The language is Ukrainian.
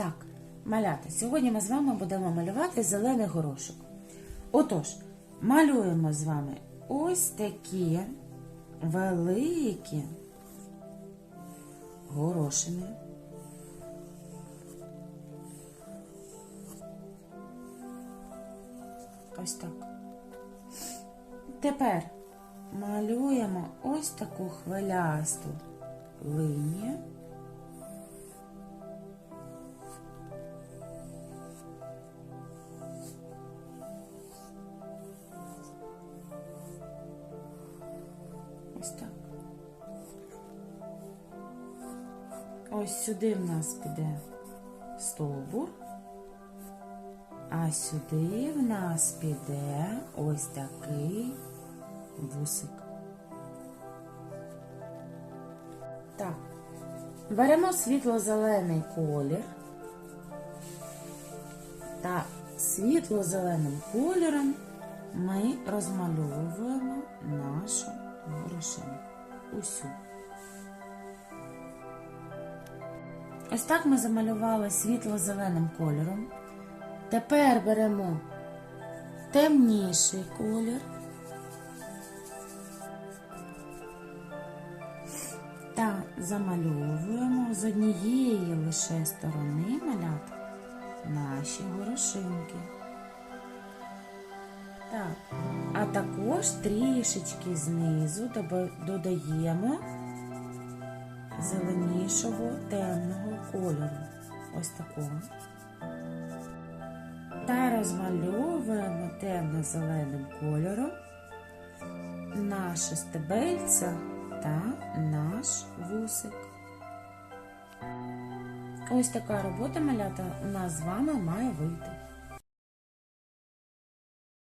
Так, малята, сьогодні ми з вами будемо малювати зелений горошок. Отож, малюємо з вами ось такі великі горошини. Ось так. Тепер малюємо ось таку хвилясту линію. Ось так. Ось сюди в нас піде стовбур, а сюди в нас піде ось такий вусик. Так, беремо світло-зелений колір та світло-зеленим кольором ми розмальовуємо нашу горошину. Усю. Ось так ми замалювали світло-зеленим кольором. Тепер беремо темніший колір та замальовуємо з однієї лише сторони малята наші горошинки. Так, а також трішечки знизу додаємо зеленішого темного кольору. Ось такого. Та розмальовуємо темно-зеленим кольором наше стебельце та наш вусик. Ось така робота малята у нас з вами має вийти.